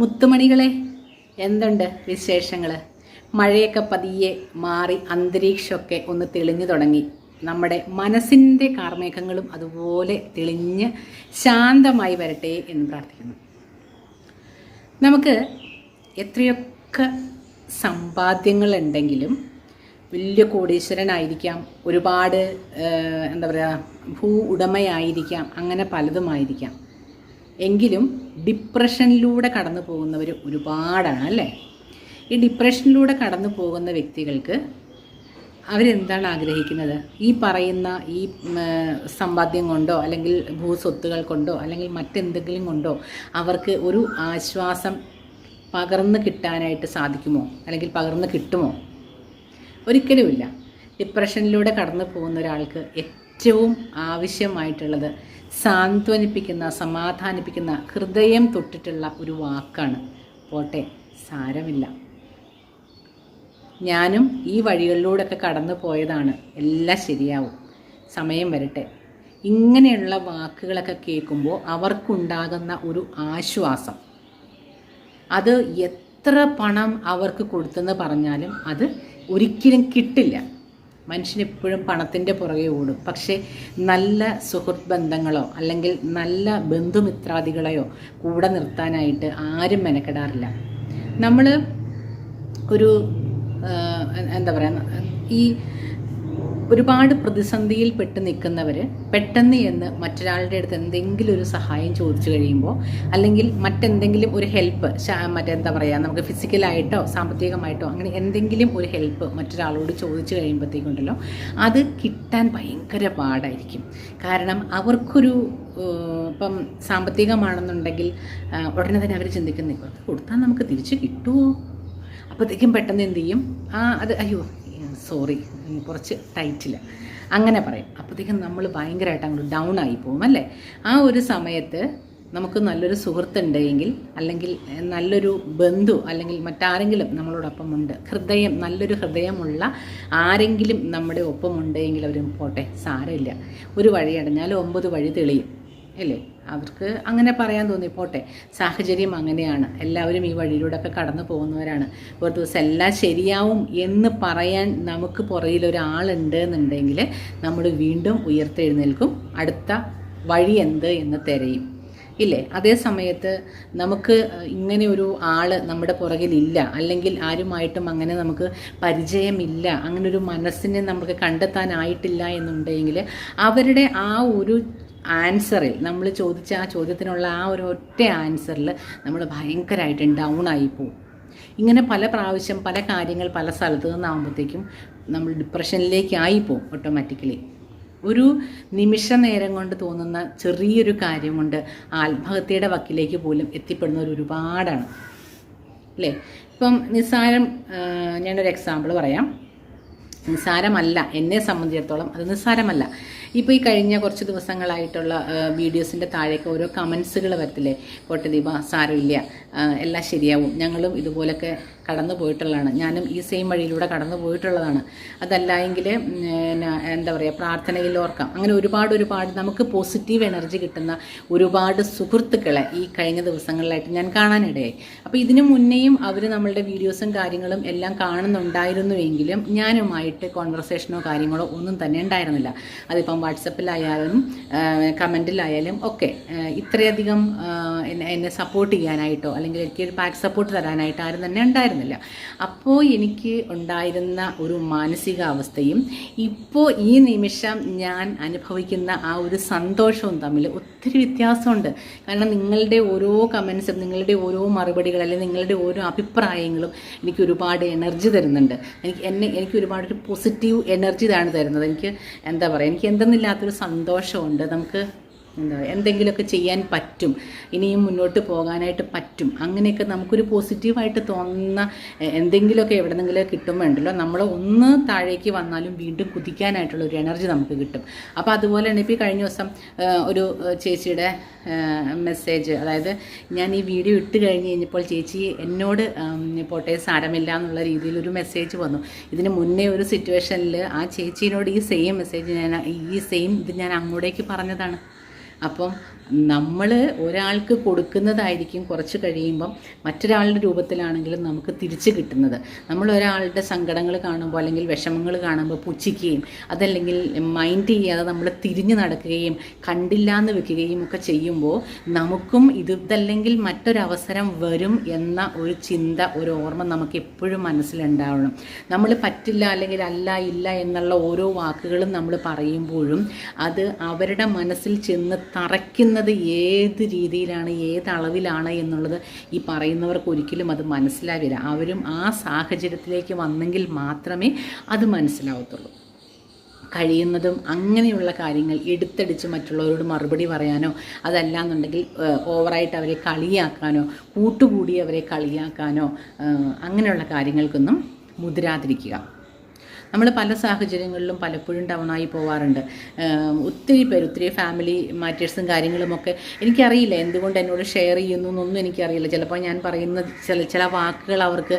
മുത്തുമണികളെ എന്തുണ്ട് വിശേഷങ്ങൾ മഴയൊക്കെ പതിയെ മാറി അന്തരീക്ഷമൊക്കെ ഒന്ന് തെളിഞ്ഞു തുടങ്ങി. നമ്മുടെ മനസ്സിന്റെ കാർമേഘങ്ങളും അതുപോലെ തെളിഞ്ഞ് ശാന്തമായി വരട്ടെ എന്ന് പ്രാർത്ഥിക്കുന്നു. നമുക്ക് എത്രയൊക്കെ സമ്പാദ്യങ്ങളുണ്ടെങ്കിലും വലിയ കോടീശ്വരനായിരിക്കാം ഒരുപാട് എന്താ പറയുക ഭൂ ഉടമയായിരിക്കാം അങ്ങനെ പലതുമായിരിക്കാം. എങ്കിലും ഡിപ്രഷനിലൂടെ കടന്നു പോകുന്നവർ ഒരുപാടാണ് അല്ലേ? ഈ ഡിപ്രഷനിലൂടെ കടന്നു പോകുന്ന വ്യക്തികൾക്ക് അവരെന്താണ് ആഗ്രഹിക്കുന്നത്? ഈ പറയുന്ന ഈ സമ്പാദ്യം കൊണ്ടോ അല്ലെങ്കിൽ ഭൂസ്വത്തുകൾ കൊണ്ടോ അല്ലെങ്കിൽ മറ്റെന്തെങ്കിലും കൊണ്ടോ അവർക്ക് ഒരു ആശ്വാസം പകർന്നു കിട്ടാനായിട്ട് സാധിക്കുമോ? അല്ലെങ്കിൽ പകർന്നു കിട്ടുമോ? ഒരിക്കലുമില്ല. ഡിപ്രഷനിലൂടെ കടന്നു പോകുന്ന ഒരാൾക്ക് ഏറ്റവും ആവശ്യമായിട്ടുള്ളത് സാന്ത്വനിപ്പിക്കുന്ന സമാധാനിപ്പിക്കുന്ന ഹൃദയം തൊട്ടിട്ടുള്ള ഒരു വാക്കാണ്. പോട്ടെ സാരമില്ല. ഞാനും ഈ വഴികളിലൂടെയൊക്കെ കടന്നു പോയതാണ്. എല്ലാം ശരിയാവും. സമയം വരട്ടെ. ഇങ്ങനെയുള്ള വാക്കുകളൊക്കെ കേൾക്കുമ്പോൾ അവർക്കുണ്ടാകുന്ന ഒരു ആശ്വാസം. അത് എത്ര പണം അവർക്ക് കൊടുത്തെന്ന് പറഞ്ഞാലും അത് ഒരിക്കലും കിട്ടില്ല. മനുഷ്യൻ എപ്പോഴും പണത്തിന്റെ പുറകെ ഓടും. പക്ഷേ നല്ല സുഹൃത്ത് ബന്ധങ്ങളോ അല്ലെങ്കിൽ നല്ല ബന്ധുമിത്രാദികളെയോ കൂടെ നിർത്താനായിട്ട് ആരും മെനക്കെടാറില്ല. നമ്മൾ ഒരു എന്താ പറയുക ഈ ഒരുപാട് പ്രതിസന്ധിയിൽ പെട്ട് നിൽക്കുന്നവർ പെട്ടെന്ന് എന്ന് മറ്റൊരാളുടെ അടുത്ത് എന്തെങ്കിലും ഒരു സഹായം ചോദിച്ചു കഴിയുമ്പോൾ അല്ലെങ്കിൽ മറ്റെന്തെങ്കിലും ഒരു ഹെൽപ്പ് മറ്റെന്താ പറയുക നമുക്ക് ഫിസിക്കലായിട്ടോ സാമ്പത്തികമായിട്ടോ അങ്ങനെ എന്തെങ്കിലും ഒരു ഹെൽപ്പ് മറ്റൊരാളോട് ചോദിച്ചു കഴിയുമ്പോഴത്തേക്കുണ്ടല്ലോ അത് കിട്ടാൻ ഭയങ്കര പാടായിരിക്കും. കാരണം അവർക്കൊരു ഇപ്പം സാമ്പത്തികമാണെന്നുണ്ടെങ്കിൽ ഉടനെ തന്നെ അവർ ചിന്തിക്കുന്നില്ല കൊടുത്താൽ നമുക്ക് തിരിച്ച് കിട്ടുമോ അപ്പോഴത്തേക്കും പെട്ടെന്ന് എന്ത് ചെയ്യും? ആ അത് അയ്യോ സോറി കുറച്ച് ടൈറ്റില്ല അങ്ങനെ പറയും. അപ്പോഴത്തേക്കും നമ്മൾ ഭയങ്കരമായിട്ട് അങ്ങോട്ട് ഡൗൺ ആയി പോകും അല്ലേ? ആ ഒരു സമയത്ത് നമുക്ക് നല്ലൊരു സുഹൃത്തുണ്ടെങ്കിൽ അല്ലെങ്കിൽ നല്ലൊരു ബന്ധു അല്ലെങ്കിൽ മറ്റാരെങ്കിലും നമ്മളോടൊപ്പം ഉണ്ട് ഹൃദയം നല്ലൊരു ഹൃദയമുള്ള ആരെങ്കിലും നമ്മുടെ ഒപ്പം ഉണ്ടെങ്കിൽ അവർ പോട്ടെ സാരമില്ല. ഒരു വഴി അടഞ്ഞാൽ ഒമ്പത് വഴി തെളിയും. അല്ലേ? അവർക്ക് അങ്ങനെ പറയാൻ തോന്നി. പോട്ടെ സാഹചര്യം അങ്ങനെയാണ്. എല്ലാവരും ഈ വഴിയിലൂടെയൊക്കെ കടന്നു പോകുന്നവരാണ്. ഒരു ദിവസം എല്ലാം ശരിയാവും എന്ന് പറയാൻ നമുക്ക് പുറയിലൊരാളുണ്ട് എന്നുണ്ടെങ്കിൽ നമ്മൾ വീണ്ടും ഉയർത്തെഴുന്നേൽക്കും. അടുത്ത വഴി എന്ത് എന്ന് തിരയും. ഇല്ലേ? അതേ സമയത്ത് നമുക്ക് ഇങ്ങനെ ഒരു ആൾ നമ്മുടെ പുറകിലില്ല അല്ലെങ്കിൽ ആരുമായിട്ടും അങ്ങനെ നമുക്ക് പരിചയമില്ല. അങ്ങനെ ഒരു മനസ്സിനെ നമുക്ക് കണ്ടെത്താനായിട്ടില്ല എന്നുണ്ടെങ്കിൽ അവരുടെ ആ ഒരു ആൻസറിൽ നമ്മൾ ചോദിച്ച ആ ചോദ്യത്തിനുള്ള ആ ഒരു ഒറ്റ ആൻസറിൽ നമ്മൾ ഭയങ്കരമായിട്ട് ഡൗൺ ആയി പോകും ഇങ്ങനെ പല പ്രാവശ്യം പല കാര്യങ്ങൾ പല സ്ഥലത്തു നിന്നാകുമ്പോഴത്തേക്കും നമ്മൾ ഡിപ്രഷനിലേക്കായി പോകും ഓട്ടോമാറ്റിക്കലി ഒരു നിമിഷ നേരം കൊണ്ട് തോന്നുന്ന ചെറിയൊരു കാര്യം കൊണ്ട് ആത്മഹത്യയുടെ വക്കിലേക്ക് പോലും എത്തിപ്പെടുന്നവർ ഒരുപാടാണ്. അല്ലേ? ഇപ്പം നിസ്സാരം ഞാനൊരു എക്സാമ്പിൾ പറയാം. നിസ്സാരമല്ല എന്നെ സംബന്ധിച്ചിടത്തോളം അത് നിസ്സാരമല്ല. ഇപ്പോൾ ഈ കഴിഞ്ഞ കുറച്ച് ദിവസങ്ങളായിട്ടുള്ള വീഡിയോസിന്റെ താഴേക്ക് ഓരോ കമൻസുകൾ വരത്തില്ലേ? കോട്ടദീപ സാരമില്ല. എല്ലാം ശരിയാവും. ഞങ്ങളും ഇതുപോലൊക്കെ കടന്നു പോയിട്ടുള്ളതാണ്. ഞാനും ഈ സെയിം വഴിയിലൂടെ കടന്നു പോയിട്ടുള്ളതാണ്. അതല്ല എങ്കിൽ എന്താ പറയുക പ്രാർത്ഥനയിൽ ഓർക്കാം. അങ്ങനെ ഒരുപാട് ഒരുപാട് നമുക്ക് പോസിറ്റീവ് എനർജി കിട്ടുന്ന ഒരുപാട് സുഹൃത്തുക്കളെ ഈ കഴിഞ്ഞ ദിവസങ്ങളിലായിട്ട് ഞാൻ കാണാനിടയായി. അപ്പോൾ ഇതിനു മുന്നേയും അവർ നമ്മളുടെ വീഡിയോസും കാര്യങ്ങളും എല്ലാം കാണുന്നുണ്ടായിരുന്നുവെങ്കിലും ഞാനുമായിട്ട് കോൺവെർസേഷനോ കാര്യങ്ങളോ ഒന്നും തന്നെ ഉണ്ടായിരുന്നില്ല. അതിപ്പം വാട്സപ്പിലായാലും കമന്റിലായാലും ഒക്കെ ഇത്രയധികം എന്നെ സപ്പോർട്ട് ചെയ്യാനായിട്ടോ അല്ലെങ്കിൽ എനിക്ക് ഒരു ബാക്ക് സപ്പോർട്ട് തരാനായിട്ട് ആരും തന്നെ ഉണ്ടായിരുന്നില്ല അപ്പോൾ എനിക്ക് ഉണ്ടായിരുന്ന ഒരു മാനസികാവസ്ഥയും ഇപ്പോൾ ഈ നിമിഷം ഞാൻ അനുഭവിക്കുന്ന ആ ഒരു സന്തോഷവും തമ്മിൽ ഒത്തിരി വ്യത്യാസമുണ്ട്. കാരണം നിങ്ങളുടെ ഓരോ കമൻസും നിങ്ങളുടെ ഓരോ മറുപടികൾ അല്ലെങ്കിൽ നിങ്ങളുടെ ഓരോ അഭിപ്രായങ്ങളും എനിക്ക് ഒരുപാട് എനർജി തരുന്നുണ്ട്. എനിക്ക് എന്നെ എനിക്ക് ഒരുപാട് ഒരു പോസിറ്റീവ് എനർജി ഇതാണ് തരുന്നത്. എനിക്ക് എന്താ പറയുക എനിക്ക് എന്തെന്നില്ലാത്തൊരു സന്തോഷമുണ്ട്. നമുക്ക് എന്താ എന്തെങ്കിലുമൊക്കെ ചെയ്യാൻ പറ്റും. ഇനിയും മുന്നോട്ട് പോകാനായിട്ട് പറ്റും. അങ്ങനെയൊക്കെ നമുക്കൊരു പോസിറ്റീവായിട്ട് തോന്നുന്ന എന്തെങ്കിലുമൊക്കെ എവിടെ കിട്ടും വേണ്ടല്ലോ നമ്മൾ ഒന്ന് താഴേക്ക് വന്നാലും വീണ്ടും കുതിക്കാനായിട്ടുള്ള ഒരു എനർജി നമുക്ക് കിട്ടും. അപ്പോൾ അതുപോലെ തന്നെ ഇപ്പോൾ ഈ കഴിഞ്ഞ ദിവസം ഒരു ചേച്ചിയുടെ മെസ്സേജ്. അതായത് ഞാൻ ഈ വീഡിയോ ഇട്ട് കഴിഞ്ഞ് കഴിഞ്ഞപ്പോൾ ചേച്ചി എന്നോട് പോട്ടെ സാരമില്ല എന്നുള്ള രീതിയിൽ ഒരു മെസ്സേജ് വന്നു. ഇതിന് മുന്നേ ഒരു സിറ്റുവേഷനിൽ ആ ചേച്ചീനോട് ഈ സെയിം മെസ്സേജ് ഞാൻ ഈ സെയിം ഇത് ഞാൻ അങ്ങോട്ടേക്ക് പറഞ്ഞതാണ്. അപ്പം നമ്മൾ ഒരാൾക്ക് കൊടുക്കുന്നതായിരിക്കും കുറച്ച് കഴിയുമ്പം മറ്റൊരാളുടെ രൂപത്തിലാണെങ്കിലും നമുക്ക് തിരിച്ച് കിട്ടുന്നത്. നമ്മൾ ഒരാളുടെ സങ്കടങ്ങൾ കാണുമ്പോൾ അല്ലെങ്കിൽ വിഷമങ്ങൾ കാണുമ്പോൾ പുച്ഛിക്കുകയും അതല്ലെങ്കിൽ മൈൻഡ് ചെയ്യാതെ നമ്മൾ തിരിഞ്ഞു നടക്കുകയും കണ്ടില്ല എന്ന് വെക്കുകയും ഒക്കെ ചെയ്യുമ്പോൾ നമുക്കും ഇത് ഇതല്ലെങ്കിൽ മറ്റൊരവസരം വരും എന്ന ഒരു ചിന്ത ഒരു ഓർമ്മ നമുക്ക് എപ്പോഴും മനസ്സിലുണ്ടാവണം. നമ്മൾ പറ്റില്ല അല്ലെങ്കിൽ അല്ല ഇല്ല എന്നുള്ള ഓരോ വാക്കുകളും നമ്മൾ പറയുമ്പോഴും അത് അവരുടെ മനസ്സിൽ ചെന്ന് തറയ്ക്കുന്നത് ഏത് രീതിയിലാണ് ഏത് അളവിലാണ് എന്നുള്ളത് ഈ പറയുന്നവർക്ക് ഒരിക്കലും അത് മനസ്സിലാവില്ല. അവരും ആ സാഹചര്യത്തിലേക്ക് വന്നെങ്കിൽ മാത്രമേ അത് മനസ്സിലാവത്തുള്ളൂ. കഴിയുന്നതും അങ്ങനെയുള്ള കാര്യങ്ങൾ എടുത്തടിച്ച് മറ്റുള്ളവരോട് മറുപടി പറയാനോ അതല്ല എന്നുണ്ടെങ്കിൽ ഓവറായിട്ട് അവരെ കളിയാക്കാനോ കൂട്ടുകൂടി അവരെ കളിയാക്കാനോ അങ്ങനെയുള്ള കാര്യങ്ങൾക്കൊന്നും മുതിരാതിരിക്കുക. നമ്മൾ പല സാഹചര്യങ്ങളിലും പലപ്പോഴും ഡൗണായി പോവാറുണ്ട്. ഒത്തിരി പേര് ഒത്തിരി ഫാമിലി മാറ്റേഴ്സും കാര്യങ്ങളുമൊക്കെ എനിക്കറിയില്ല എന്തുകൊണ്ട് എന്നോട് ഷെയർ ചെയ്യുന്നു എന്നൊന്നും എനിക്കറിയില്ല. ചിലപ്പോൾ ഞാൻ പറയുന്ന ചില ചില വാക്കുകൾ അവർക്ക്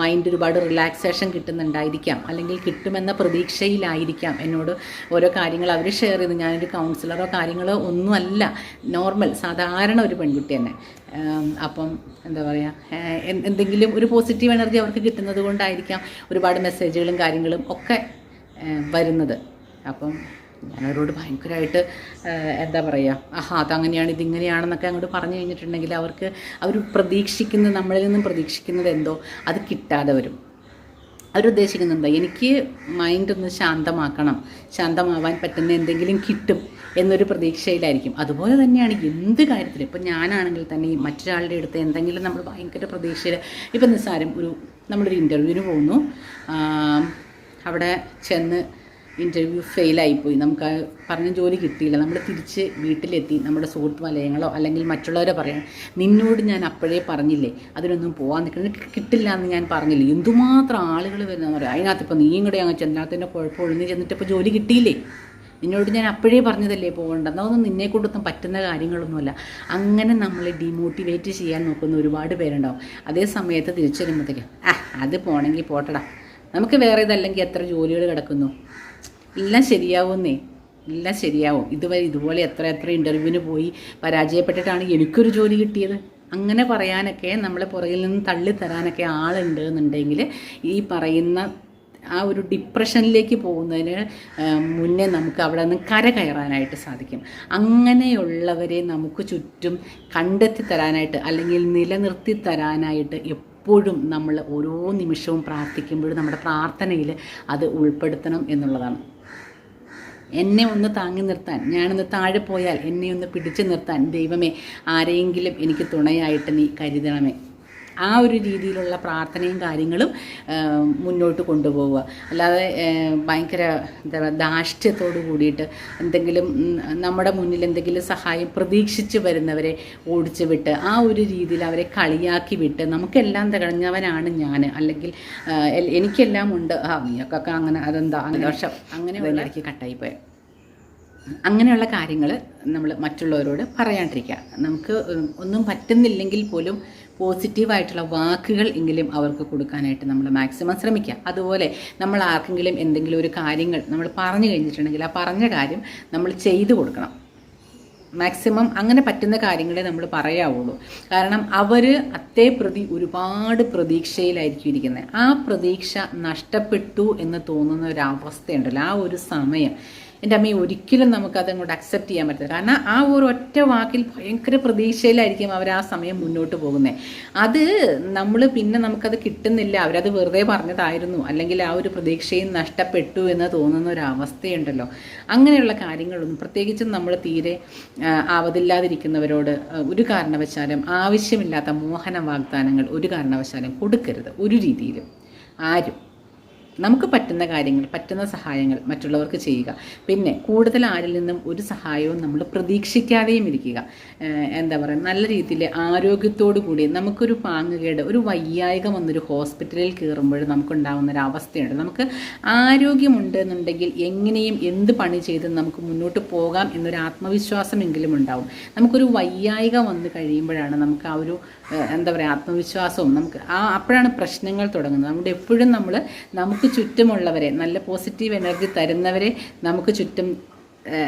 മൈൻഡ് ഒരുപാട് റിലാക്സേഷൻ കിട്ടുന്നുണ്ടായിരിക്കാം. അല്ലെങ്കിൽ കിട്ടുമെന്ന പ്രതീക്ഷയിലായിരിക്കാം എന്നോട് ഓരോ കാര്യങ്ങൾ അവർ ഷെയർ ചെയ്ത് ഞാനൊരു കൗൺസിലറോ കാര്യങ്ങളോ ഒന്നുമല്ല. നോർമൽ സാധാരണ ഒരു പെൺകുട്ടി തന്നെ. അപ്പം എന്താ പറയുക എന്തെങ്കിലും ഒരു പോസിറ്റീവ് എനർജി അവർക്ക് കിട്ടുന്നത് കൊണ്ടായിരിക്കാം ഒരുപാട് മെസ്സേജുകളും കാര്യങ്ങളും ഒക്കെ വരുന്നത്. അപ്പം ഞാനവരോട് ഭയങ്കരമായിട്ട് എന്താ പറയുക ആഹാ അതങ്ങനെയാണ് ഇതിങ്ങനെയാണെന്നൊക്കെ അങ്ങോട്ട് പറഞ്ഞു കഴിഞ്ഞിട്ടുണ്ടെങ്കിൽ അവർക്ക് അവർ പ്രതീക്ഷിക്കുന്ന നമ്മളിൽ നിന്നും പ്രതീക്ഷിക്കുന്നത് എന്തോ അത് കിട്ടാതെ വരും. അവരുദ്ദേശിക്കുന്നുണ്ട് എനിക്ക് മൈൻഡ് ഒന്ന് ശാന്തമാക്കണം. ശാന്തമാവാൻ പറ്റുന്ന എന്തെങ്കിലും കിട്ടും. എന്നൊരു പ്രതീക്ഷയിലായിരിക്കും. അതുപോലെ തന്നെയാണ് എന്ത് കാര്യത്തിലും. ഇപ്പം ഞാനാണെങ്കിൽ തന്നെ മറ്റൊരാളുടെ അടുത്ത് എന്തെങ്കിലും നമ്മൾ ഭയങ്കര പ്രതീക്ഷയിൽ ഇപ്പം നിസ്സാരം ഒരു നമ്മളൊരു ഇന്റർവ്യൂവിന് പോകുന്നു അവിടെ ചെന്ന് ഇന്റർവ്യൂ ഫെയിലായിപ്പോയി നമുക്ക് പറഞ്ഞ ജോലി കിട്ടിയില്ല. നമ്മൾ തിരിച്ച് വീട്ടിലെത്തി. നമ്മുടെ സുഹൃത്ത് വലയങ്ങളോ അല്ലെങ്കിൽ മറ്റുള്ളവരെ പറയണം നിന്നോട് ഞാൻ അപ്പോഴേ പറഞ്ഞില്ലേ? അതിനൊന്നും പോകാൻ നിൽക്കണം കിട്ടില്ല എന്ന് ഞാൻ പറഞ്ഞില്ലേ? എന്തുമാത്രം ആളുകൾ വരുന്നതെന്ന് പറയാം അതിനകത്ത് ഇപ്പോൾ നീ ഇങ്ങോട്ട് അങ്ങ് ചെന്നാത്തിന്റെ കുഴപ്പമുള്ളൂ. നീ ജോലി കിട്ടിയില്ലേ? നിന്നോട് ഞാൻ അപ്പോഴേ പറഞ്ഞതല്ലേ പോകണ്ട അതൊന്നും നിന്നെ കൊണ്ടൊന്നും പറ്റുന്ന കാര്യങ്ങളൊന്നുമല്ല. അങ്ങനെ നമ്മളെ ഡിമോട്ടിവേറ്റ് ചെയ്യാൻ നോക്കുന്ന ഒരുപാട് പേരുണ്ടാവും. അതേ സമയത്ത് തിരിച്ചു വരുമ്പോഴത്തേക്കും ആ അത് പോണെങ്കിൽ പോട്ടടാ. നമുക്ക് വേറെ ഇതല്ലെങ്കിൽ എത്ര ജോലികൾ കിടക്കുന്നു? എല്ലാം ശരിയാവുന്നേ. എല്ലാം ശരിയാവും. ഇതുവരെ ഇതുപോലെ എത്ര എത്ര ഇന്റർവ്യൂവിന് പോയി പരാജയപ്പെട്ടിട്ടാണ് എനിക്കൊരു ജോലി കിട്ടിയത്? അങ്ങനെ പറയാനൊക്കെ നമ്മളെ പുറകിൽ നിന്ന് തള്ളിത്തരാനൊക്കെ ആളുണ്ട് എന്നുണ്ടെങ്കിൽ ഈ പറയുന്ന ആ ഒരു ഡിപ്രഷനിലേക്ക് പോകുന്നതിന് മുന്നേ നമുക്ക് അവിടെ നിന്ന് കര കയറാനായിട്ട് സാധിക്കും. അങ്ങനെയുള്ളവരെ നമുക്ക് ചുറ്റും കണ്ടെത്തി തരാനായിട്ട് അല്ലെങ്കിൽ നിലനിർത്തി തരാനായിട്ട് എപ്പോഴും നമ്മൾ ഓരോ നിമിഷവും പ്രാർത്ഥിക്കുമ്പോഴും നമ്മുടെ പ്രാർത്ഥനയിൽ അത് ഉൾപ്പെടുത്തണം എന്നുള്ളതാണ്. എന്നെ ഒന്ന് താങ്ങി നിർത്താൻ ഞാനൊന്ന് താഴെ പോയാൽ എന്നെ ഒന്ന് പിടിച്ചു നിർത്താൻ ദൈവമേ ആരെങ്കിലും എനിക്ക് തുണയായിട്ട് നീ കരുതണമേ. ആ ഒരു രീതിയിലുള്ള പ്രാർത്ഥനയും കാര്യങ്ങളും മുന്നോട്ട് കൊണ്ടുപോവുക. അല്ലാതെ ഭയങ്കര എന്താ പറയുക ധാർഷ്ട്യത്തോടു കൂടിയിട്ട് എന്തെങ്കിലും നമ്മുടെ മുന്നിൽ എന്തെങ്കിലും സഹായം പ്രതീക്ഷിച്ച് വരുന്നവരെ ഓടിച്ചു വിട്ട് ആ ഒരു രീതിയിൽ അവരെ കളിയാക്കി വിട്ട് നമുക്കെല്ലാം തികഞ്ഞവനാണ് ഞാൻ അല്ലെങ്കിൽ എനിക്കെല്ലാം ഉണ്ട്. ആ നീയൊക്കെ അങ്ങനെ അതെന്താ അങ്ങനെ വർഷം അങ്ങനെ ഇടയ്ക്ക് കട്ടായിപ്പോയാൽ അങ്ങനെയുള്ള കാര്യങ്ങൾ നമ്മൾ മറ്റുള്ളവരോട് പറയാണ്ടിരിക്കുക. നമുക്ക് ഒന്നും പറ്റുന്നില്ലെങ്കിൽ പോലും പോസിറ്റീവായിട്ടുള്ള വാക്കുകൾ എങ്കിലും അവർക്ക് കൊടുക്കാനായിട്ട് നമ്മൾ മാക്സിമം ശ്രമിക്കുക. അതുപോലെ നമ്മൾ ആർക്കെങ്കിലും എന്തെങ്കിലും ഒരു കാര്യങ്ങൾ നമ്മൾ പറഞ്ഞു കഴിഞ്ഞിട്ടുണ്ടെങ്കിൽ ആ പറഞ്ഞ കാര്യം നമ്മൾ ചെയ്തു കൊടുക്കണം. മാക്സിമം അങ്ങനെ പറ്റുന്ന കാര്യങ്ങളെ നമ്മൾ പറയാവുള്ളൂ. കാരണം അവർ അത്തേ പ്രതി ഒരുപാട് പ്രതീക്ഷയിലായിരിക്കും ഇരിക്കുന്നത്. ആ പ്രതീക്ഷ നഷ്ടപ്പെട്ടു എന്ന് തോന്നുന്ന ഒരു അവസ്ഥയുണ്ടല്ലോ. ആ ഒരു സമയം. എന്റെ അമ്മയെ ഒരിക്കലും നമുക്കത് അങ്ങോട്ട് അക്സെപ്റ്റ് ചെയ്യാൻ പറ്റില്ല കാരണം ആ ഒരു ഒറ്റ വാക്കിൽ ഭയങ്കര പ്രതീക്ഷയിലായിരിക്കും അവർ ആ സമയം മുന്നോട്ട് പോകുന്നത് അത് നമ്മൾ പിന്നെ നമുക്കത് കിട്ടുന്നില്ല. അവരത് വെറുതെ പറഞ്ഞതായിരുന്നു. അല്ലെങ്കിൽ ആ ഒരു പ്രതീക്ഷയും നഷ്ടപ്പെട്ടു എന്ന് തോന്നുന്ന ഒരു അവസ്ഥയുണ്ടല്ലോ. അങ്ങനെയുള്ള കാര്യങ്ങളൊന്നും പ്രത്യേകിച്ചും നമ്മൾ തീരെ ആവതില്ലാതിരിക്കുന്നവരോട് ഒരു കാരണവശാലും ആവശ്യമില്ലാത്ത മോഹന വാഗ്ദാനങ്ങൾ ഒരു കാരണവശാലും കൊടുക്കരുത്. ഒരു രീതിയിലും. ആരും. നമുക്ക് പറ്റുന്ന കാര്യങ്ങൾ പറ്റുന്ന സഹായങ്ങൾ മറ്റുള്ളവർക്ക് ചെയ്യുക. പിന്നെ കൂടുതൽ ആരിൽ നിന്നും ഒരു സഹായവും നമ്മൾ പ്രതീക്ഷിക്കാതെയും ഇരിക്കുക. എന്താ പറയുക നല്ല രീതിയിൽ ആരോഗ്യത്തോടു കൂടി നമുക്കൊരു പാങ്ങുകേട് ഒരു വയ്യായിക വന്നൊരു ഹോസ്പിറ്റലിൽ കയറുമ്പോൾ നമുക്കുണ്ടാകുന്ന ഒരു അവസ്ഥയുണ്ട്. നമുക്ക് ആരോഗ്യമുണ്ട് എന്നുണ്ടെങ്കിൽ എങ്ങനെയും എന്ത് പണി ചെയ്ത് നമുക്ക് മുന്നോട്ട് പോകാം എന്നൊരു ആത്മവിശ്വാസമെങ്കിലും ഉണ്ടാവും. നമുക്കൊരു വയ്യായിക വന്നു കഴിയുമ്പോഴാണ് നമുക്ക് ആ ഒരു എന്താ പറയുക ആത്മവിശ്വാസവും നമുക്ക് ആ അപ്പോഴാണ് പ്രശ്നങ്ങൾ തുടങ്ങുന്നത്. നമ്മുടെ എപ്പോഴും നമ്മൾ നമുക്ക് ചുറ്റുമുള്ളവരെ നല്ല പോസിറ്റീവ് എനർജി തരുന്നവരെ നമുക്ക് ചുറ്റും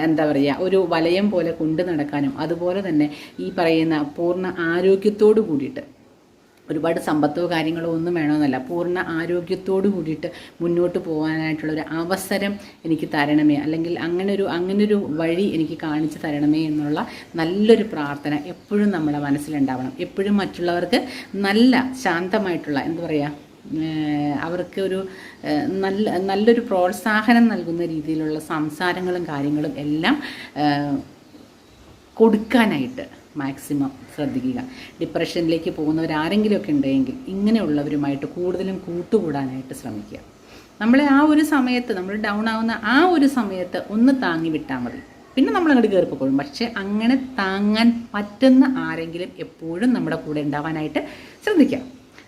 എന്താ പറയുക ഒരു വലയം പോലെ കൊണ്ടു നടക്കാനും അതുപോലെ തന്നെ ഈ പറയുന്ന പൂർണ ആരോഗ്യത്തോടു കൂടിയിട്ട് ഒരുപാട് സമ്പത്തോ കാര്യങ്ങളോ ഒന്നും വേണമെന്നല്ല പൂർണ ആരോഗ്യത്തോടു കൂടിയിട്ട് മുന്നോട്ട് പോകാനായിട്ടുള്ള ഒരു അവസരം എനിക്ക് തരണമേ അല്ലെങ്കിൽ അങ്ങനെ ഒരു അങ്ങനെ ഒരു വഴി എനിക്ക് കാണിച്ചു തരണമേ എന്നുള്ള നല്ലൊരു പ്രാർത്ഥന എപ്പോഴും നമ്മുടെ മനസ്സിലുണ്ടാവണം. എപ്പോഴും മറ്റുള്ളവർക്ക് നല്ല ശാന്തമായിട്ടുള്ള എന്താ പറയുക അവർക്ക് ഒരു നല്ല നല്ലൊരു പ്രോത്സാഹനം നൽകുന്ന രീതിയിലുള്ള സംസാരങ്ങളും കാര്യങ്ങളും എല്ലാം കൊടുക്കാനായിട്ട് മാക്സിമം ശ്രദ്ധിക്കുക. ഡിപ്രഷനിലേക്ക് പോകുന്നവരാരെങ്കിലുമൊക്കെ ഉണ്ടെങ്കിൽ ഇങ്ങനെയുള്ളവരുമായിട്ട് കൂടുതലും കൂട്ടുകൂടാനായിട്ട് ശ്രമിക്കുക. നമ്മളെ ആ ഒരു സമയത്ത് നമ്മൾ ഡൗൺ ആവുന്ന ആ ഒരു സമയത്ത് ഒന്ന് താങ്ങി വിട്ടാൽ മതി. പിന്നെ നമ്മൾ അങ്ങോട്ട് കയറിപ്പോഴും പക്ഷേ അങ്ങനെ താങ്ങാൻ പറ്റുന്ന ആരെങ്കിലും എപ്പോഴും നമ്മുടെ കൂടെ ഉണ്ടാവാനായിട്ട് ശ്രദ്ധിക്കാം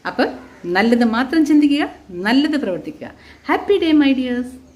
അപ്പോൾ നല്ലത് മാത്രം ചിന്തിക്കുക നല്ലത് പ്രവർത്തിക്കുക. Happy day my dears